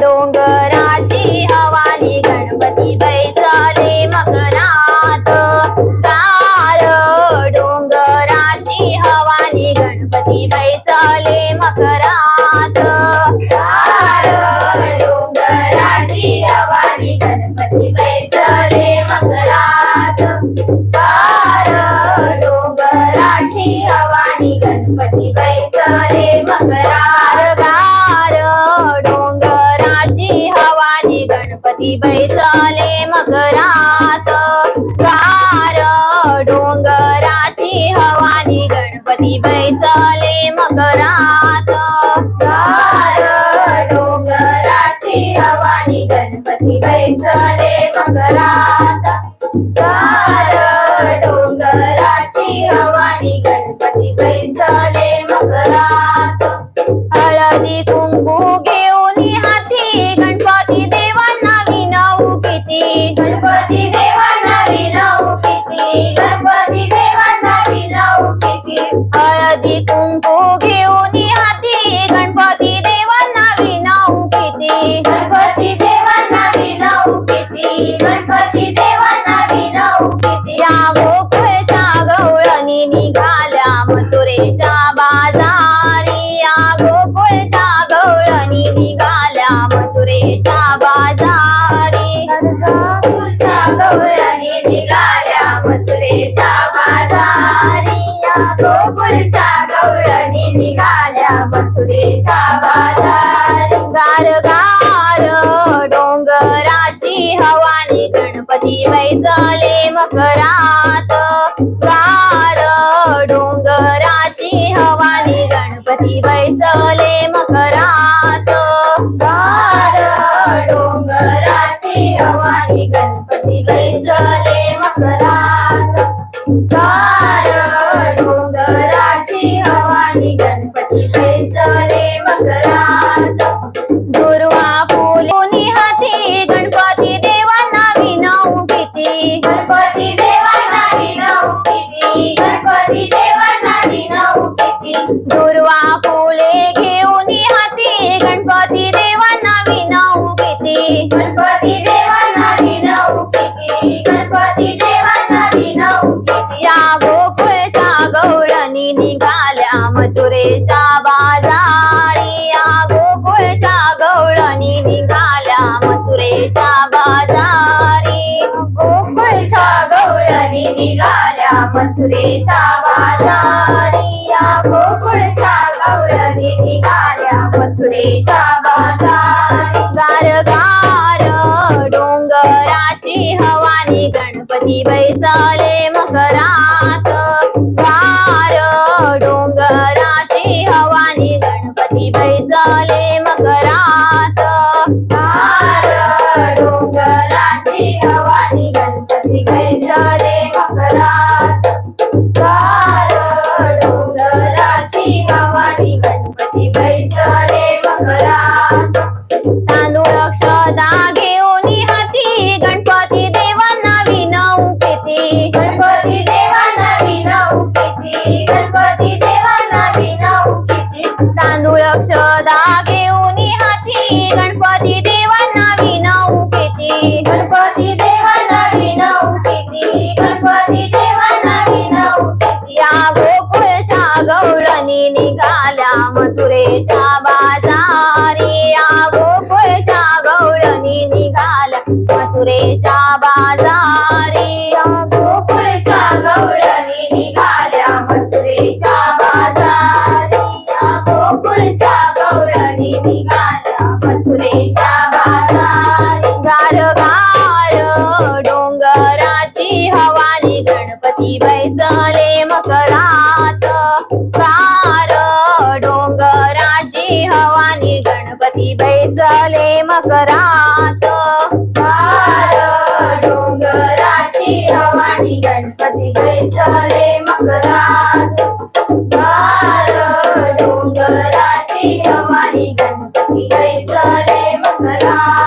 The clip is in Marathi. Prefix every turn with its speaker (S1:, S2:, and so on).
S1: डोंगराची हवाली गणपती बैसले मकरात तार डोंगराची हवाली गणपती बैसले मकरात तार डोंगराची हवाली गणपती बैसले मकरात हाती बैसले मकरात गार डोंगराची हवानी गणपती बैसले मकरात गार डोंगराची हवानी गणपती बैसले मकरात गार डोंगराची हवानी गणपती बैसले मकरात हळदी बाजारी या गोकुळच्या गवळणी निघाल्या मथुरेच्या बाजारी. गोकुळच्या गवळणी निघाल्या मथुरेच्या बाजारी. गोकुळच्या गवळणी निघाल्या मथुरेच्या बाजारी. गार गार डोंगराची हवानी गणपती बैसले मकरात. गार गणपतीची हवाली गणपती बैसवले मकरात. डोंगराची हवाली गणपती बैसवले मकरात. गार डोंगराची हवाली गणपती बैसवले मकरात. दुर्वा फुलोनी हाती गणपती देवांना विनवू किती गणपती देवांना विनवू किती गणपती गणपती. देवांना विनवू किती गणपती देवांना विनवू किती या गोकुळच्या गवळणी निघाल्या मथुरेच्या बाजारी. या गोकुळच्या गवळणी निघाल्या मथुरेच्या बाजारी. गोकुळच्या गवळणी निघाल्या मथुरेच्या बाजारी. या गोकुळच्या गवळणी निघाल्या मथुरेच्या बाजारी. गार गार डोंगराची हवानी गणपती बैसाले मकरात गार डोंगराची हवानी गणपती बैसाले गणपती देवांना विनवू किती तांदूळ अक्षदा घेऊन हाती. गणपती देवांना विनवू किती गणपती देवांना विनवू किती गणपती देवांना विनवू किती या गोकुळच्या गौळणी निघाल्या मथुरेच्या मथुरेच्या बाजारी गार गार डोंगराची हवाली गणपती बैसले मकरात. गार डोंगराची हवाली गणपती बैसले मकरात. गार डोंगराची हवाली गणपती बैसले मकरात. गार डोंगराची हवाली गणपती ராமராம